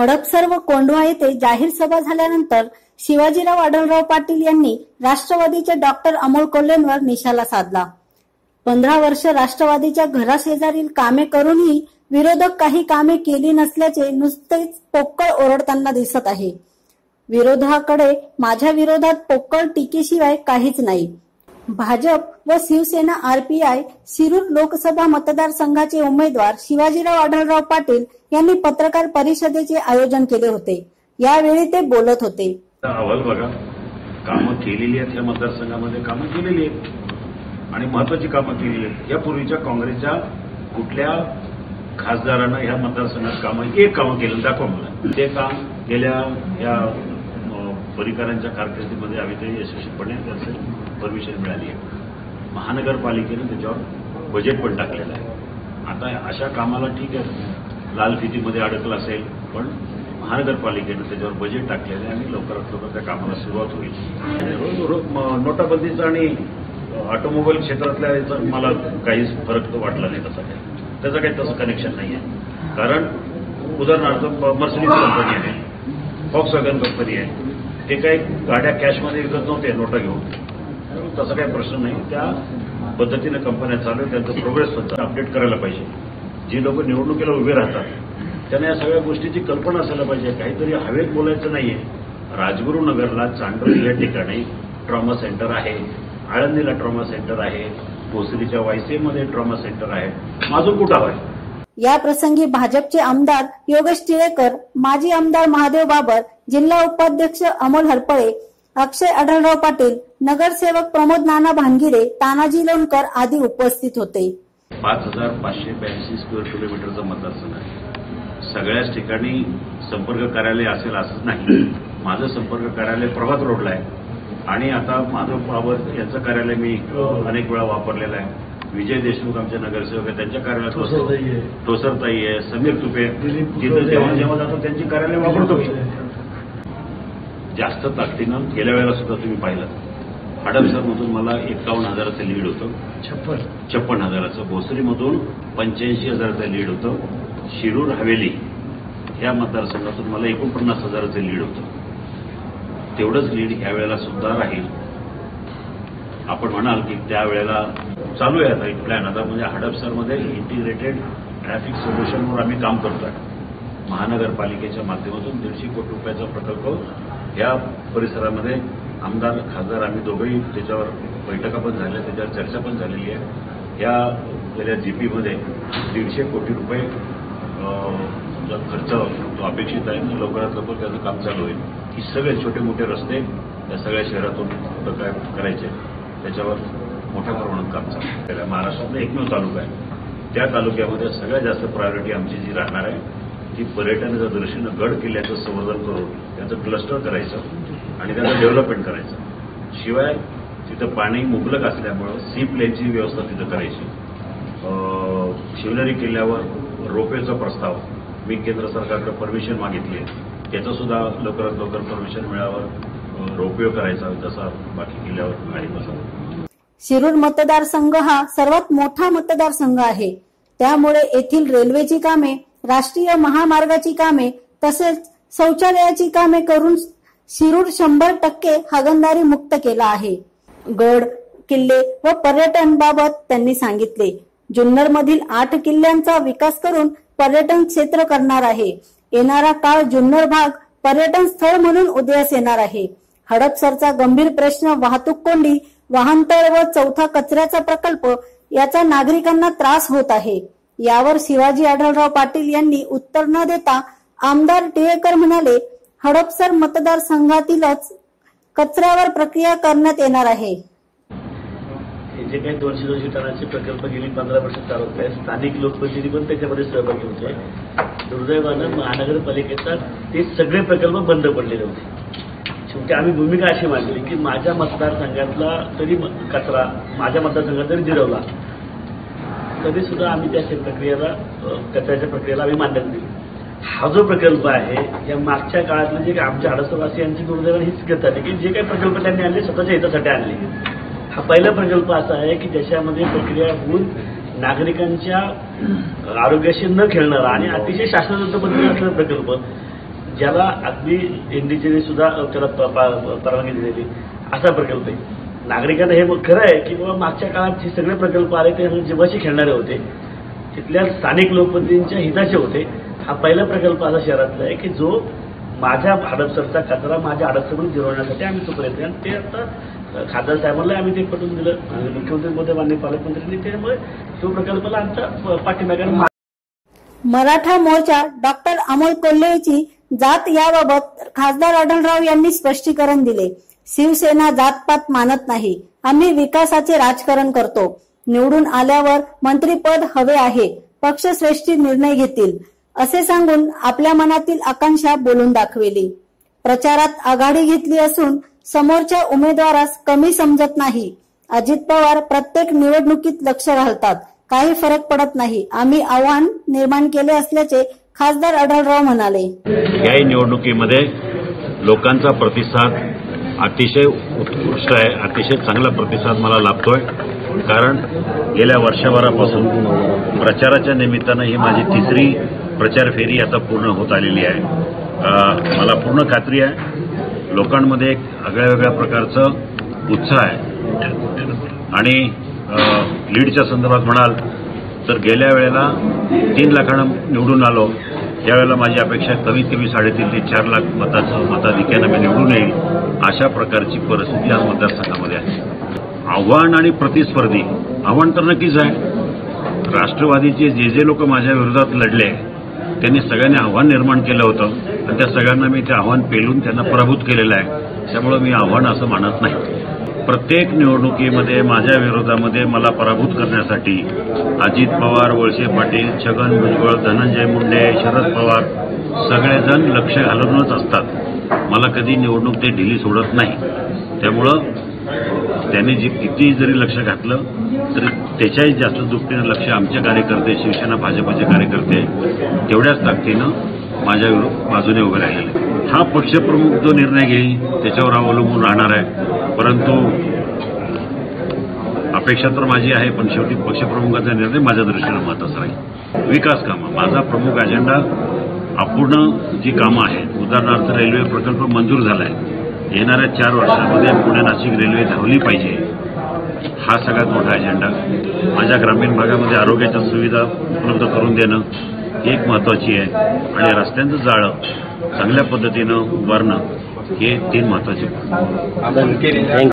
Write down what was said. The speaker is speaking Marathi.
हडपसर व कोंढवा येथे जाहीर सभा झाल्यानंतर शिवाजीराव आढळराव पाटील यांनी राष्ट्रवादीचे डॉक्टर अमोल कोल्हेंवर निशाला साधला. पंधरा वर्ष राष्ट्रवादीच्या घराशेजारील कामे करूनही विरोधक काही कामे केली नसल्याचे नुसतेच पोक्कळ ओरडताना दिसत आहे. विरोधाकडे माझ्या विरोधात पोक्कळ टीकेशिवाय काहीच नाही. भाजप व शिवसेना आरपीआय शिरूर लोकसभा मतदारसंघाचे उमेदवार शिवाजीराव आढळराव पाटील यांनी पत्रकार परिषदेचे आयोजन केले होते. यावेळी ते बोलत होते. अहवाल बघा. कामं केलेली आहेत या मतदारसंघामध्ये कामं केलेली आहेत. आणि महत्वाची कामं केलेली आहेत. यापूर्वीच्या काँग्रेसच्या कुठल्या खासदारानं ह्या मतदारसंघात कामं एक कामं केलं दाखवा मला. ते काम गेल्या या परिकारांच्या कारकिर्दीमध्ये आम्ही ते यशस्वीपणे त्याचं परमिशन मिळाली आहे. महानगरपालिकेनं त्याच्यावर बजेट पण टाकलेलं आहे. आता अशा कामाला ठीक आहे. लाल फितीमध्ये अडकलं असेल पण महानगरपालिकेनं त्याच्यावर बजेट टाकलेलं आहे आणि लवकरात लवकर त्या कामाला सुरुवात होईल. नोटाबंदीचा आणि ऑटोमोबाईल क्षेत्रातल्या याचा मला काहीच फरक वाटला नाही तसा काही. त्याचं काही तसं कनेक्शन नाही आहे. कारण उदाहरणार्थ मर्सिडीज कंपनी आहे. फॉक्स वॅगन कंपनी आहे. ते काही गाड्या कॅशमध्ये विकत नव्हते नोटा घेऊन. तसा काही प्रश्न नाही. त्या पद्धतीनं कंपन्या चालू आहेत त्यांचं प्रोग्रेस होतं. अपडेट करायला पाहिजे. जी लोक निवडणुकीला उभे राहतात त्यांना या सगळ्या गोष्टीची कल्पना असायला पाहिजे. काहीतरी हवेत बोलायचं नाहीये. राजगुरुनगरला चांडोली या ठिकाणी ट्रॉमा सेंटर आहे. आळंदीला ट्रॉमा सेंटर आहे. भोसरीच्या वायसेमध्ये ट्रॉमा सेंटर आहे. माझं कुठं आहे? या प्रसंगी भाजपचे आमदार योगेश टिळेकर माजी आमदार महादेव बाबर जिल्हा उपाध्यक्ष अमोल हरपळे अक्षय आढळराव पाटील नगरसेवक प्रमोद नाना भानगिरे तानाजी लोणकर आदी उपस्थित होते. पाच हजार पाचशे ब्याऐंशी स्क्वेअर किलोमीटरचा मतदारसंघ आहे. सगळ्याच ठिकाणी संपर्क कार्यालय असेल असंच नाही. माझं संपर्क कार्यालय प्रभात रोडला आहे. आणि आता माधव बाबत यांचं कार्यालय मी अनेक वेळा वापरलेलं आहे. विजय देशमुख आमचे नगरसेवक आहे त्यांच्या कार्यालयात ठोसरताई आहे. समीर तुपे जिथं जेव्हा. जेव्हा जातो त्यांची कार्यालय वापरतो मी. जास्त ताकदीनं गेल्या वेळेला सुद्धा तुम्ही पाहिलं. हडपसरमधून मला एकावन्न हजाराचं लीड होतं. छप्पन. छप्पन हजाराचं. भोसरीमधून पंच्याऐंशी हजाराचं लीड होतं. शिरूर हवेली या मतदारसंघातून मला एकोणपन्नास हजाराचं लीड होतं. तेवढंच लीड ह्या वेळेला सुद्धा राहील. आपण म्हणाल की त्यावेळेला चालू आहे आता एक प्लॅन आता म्हणजे हडपसरमध्ये इंटिग्रेटेड ट्रॅफिक सोल्युशनवर आम्ही काम करतोय. महानगरपालिकेच्या माध्यमातून दीडशे कोटी रुपयाचा प्रकल्प या परिसरामध्ये आमदार खासदार आम्ही दोघंही त्याच्यावर बैठका पण झाल्या त्याच्यावर चर्चा पण झालेली आहे. या गेल्या जीपीमध्ये दीडशे कोटी रुपये खर्च जो अपेक्षित आहे तो लवकरात लवकर त्याचं काम चालू होईल. की सगळे छोटे मोठे रस्ते या सगळ्या शहरातून काय करायचे त्याच्यावर मोठ्या प्रमाणात काम चालू आहे. महाराष्ट्रातला एकमेव तालुका आहे. त्या तालुक्यामध्ये सगळ्यात जास्त प्रायोरिटी आमची जी राहणार आहे ती पर्यटनाच्या दृष्टीनं गड किल्ल्याचं संवर्धन करून त्याचं क्लस्टर करायचं आणि त्याचं डेव्हलपमेंट करायचं. शिवाय तिथं पाणी मुबलक असल्यामुळं सी प्लेनची व्यवस्था तिथं करायची. शिवनेरी किल्ल्यावर रोपेचा प्रस्ताव मी केंद्र सरकारकडे परमिशन मागितली त्याचं सुद्धा लवकरात लवकर परमिशन मिळावं. रोपवे करायचा जसा बाकी किल्ल्यावर मिळाली तसा शिरूर मतदारसंघ हा सर्वात मोठा मतदारसंघ आहे. त्यामुळे येथील रेल्वेची कामे राष्ट्रीय महामार्गाची कामे तसेच शौचालयाची कामे करून शिरूर शंभर टक्के हागणदारी मुक्त केला आहे. गड किल्ले व पर्यटन बाबत त्यांनी सांगितले. जुन्नर मधील आठ किल्ल्यांचा विकास करून पर्यटन क्षेत्र करणार आहे. येणारा काळ जुन्नर भाग पर्यटन स्थळ म्हणून उदयास येणार आहे. हडपसरचा गंभीर प्रश्न वाहतूक कोंडी वाहनतळ व चौथा कचऱ्याचा प्रकल्प याचा नागरिकांना त्रास होत आहे. यावर शिवाजी आढळराव पाटील यांनी उत्तर न देता आमदार टिळेकर म्हणाले हडपसर मतदारसंघातीलच कचऱ्यावर प्रक्रिया करण्यात येणार आहे. जे काही दोनशे दोनशे टनाचे प्रकल्प गेली पंधरा वर्ष चालवत आहे स्थानिक लोकप्रतिनिधी पण त्याच्यामध्ये सहभागी होते. दुर्दैवानं महानगरपालिकेचा ते सगळे प्रकल्प बंद पडलेले होते. शेवटी आम्ही भूमिका अशी मांडली की माझ्या मतदारसंघातला तरी कचरा माझ्या मतदारसंघात जरी जिरवला कधी सुद्धा आम्ही त्या प्रक्रियेला कचऱ्याच्या प्रक्रियेला आम्ही मान्यता दिली. हा जो प्रकल्प आहे या मागच्या काळातले जे म्हणजे आमच्या आडसवासियांची दुर्दैवाने हीच घेत आली की जे काही प्रकल्प त्यांनी आणले स्वतःच्या हितासाठी आणले. हा पहिला प्रकल्प असा आहे की ज्याच्यामध्ये प्रक्रिया होऊन नागरिकांच्या आरोग्याशी न खेळणारा आणि अतिशय शास्त्रदत्त पद्धती असलेला प्रकल्प ज्याला अगदी एनडीचीने सुद्धा त्याला परवानगी दिलेली. असा प्रकल्प आहे. नागरिकांना हे मग खरं आहे की बाबा मागच्या काळात जे सगळे प्रकल्प आले ते जीवाशी खेळणारे होते. तिथल्या स्थानिक लोकप्रतिनिधींच्या हिताचे होते. हा पहिला प्रकल्प असा शहरातला आहे की जो माझ्या हडपसरचा कचरा माझ्या हडपसरमध्ये जिरवण्यासाठी आम्ही तो प्रयत्न आणि ते आता खासदार साहेबांना आम्ही ते पटवून दिलं. आणि मुख्यमंत्री मोदी मान्य पालकमंत्र्यांनी. त्यामुळे तो प्रकल्पाला आमचा पाठिंबा मराठा मोर्चा डॉक्टर अमोल कोल्हेची जात याबाबत खासदार आढळराव यांनी स्पष्टीकरण दिले. शिवसेना जातपात मानत नाही. आम्ही विकासाचे राजकारण करतो. निवडून आल्यावर मंत्रीपद हवे आहे. पक्षश्रेष्ठी निर्णय घेतील. असे सांगून आपल्या मनातील आकांक्षा बोलून दाखविली. प्रचारात आघाडी घेतली असून समोरच्या उमेदवारास कमी समजत नाही. अजित पवार प्रत्येक निवडणुकीत लक्ष घालतात. काही फरक पडत नाही. आम्ही आव्हान निर्माण केले असल्याचे खासदार आढळराव म्हणाले. याही निवडणुकीमध्ये लोकांचा प्रतिसाद अतिशय उत्कृष्ट आहे. अतिशय चांगला प्रतिसाद मला लाभतोय. कारण गेल्या वर्षभरापासून प्रचाराच्या निमित्तानं ही माझी तिसरी प्रचार फेरी आता पूर्ण होत आलेली आहे. मला पूर्ण खात्री आहे. लोकांमध्ये एक वेगळ्या वेगळ्या प्रकारचं उत्साह आहे. आणि लीडच्या संदर्भात म्हणाल तर गेल्या वेळेला तीन लाखांना निवडून आलो. त्यावेळेला माझी अपेक्षा कमीत कमी साडेतीन ते चार लाख मताचं मताधिक्यानं मी निवडून येईल अशा प्रकारची परिस्थिती आज मतदारसंघामध्ये आहे. आव्हान आणि प्रतिस्पर्धी आव्हान तर नक्कीच आहे. राष्ट्रवादीचे जे जे लोक माझ्या विरोधात लढले त्यांनी सगळ्यांनी आव्हान निर्माण केलं होतं. आणि त्या सगळ्यांना मी ते आव्हान पेलून त्यांना पराभूत केलेलं आहे. त्यामुळं मी आव्हान असं मानत नाही. प्रत्येक निवडणुकीमध्ये माझ्या विरोधामध्ये मला पराभूत करण्यासाठी अजित पवार वळसे पाटील छगन भुजबळ धनंजय मुंडे शरद पवार सगळेजण लक्ष घालूनच असतात. मला कधी निवडणूक ते ढिली सोडत नाही. त्यामुळं त्यांनी जे किती जरी लक्ष घातलं तरी त्याच्याही जास्त दुपटीनं लक्ष आमचे कार्यकर्ते शिवसेना भाजपचे कार्यकर्ते तेवढ्याच ताकदीनं माझ्या बाजूने उभे राहिले. हा पक्षप्रमुख जो निर्णय घेईल त्याच्यावर अवलंबून राहणार आहे. परंतु अपेक्षा तर माझी आहे पण शेवटी पक्षप्रमुखाचा निर्णय माझ्या दृष्टीनं महत्त्वाचा राहील. विकास कामं. माझा प्रमुख अजेंडा अपूर्ण जी कामं आहेत. उदाहरणार्थ रेल्वे प्रकल्प मंजूर झाला आहे येणाऱ्या चार वर्षामध्ये पुणे नाशिक रेल्वे धावली पाहिजे. हा सगळ्यात मोठा अजेंडा माझ्या ग्रामीण भागामध्ये आरोग्याच्या सुविधा उपलब्ध करून देणं. ही एक महत्वाची आहे. आणि रस्त्यांचं जाळं चांगल्या पद्धतीनं उभारणं हे तीन महत्त्वाचे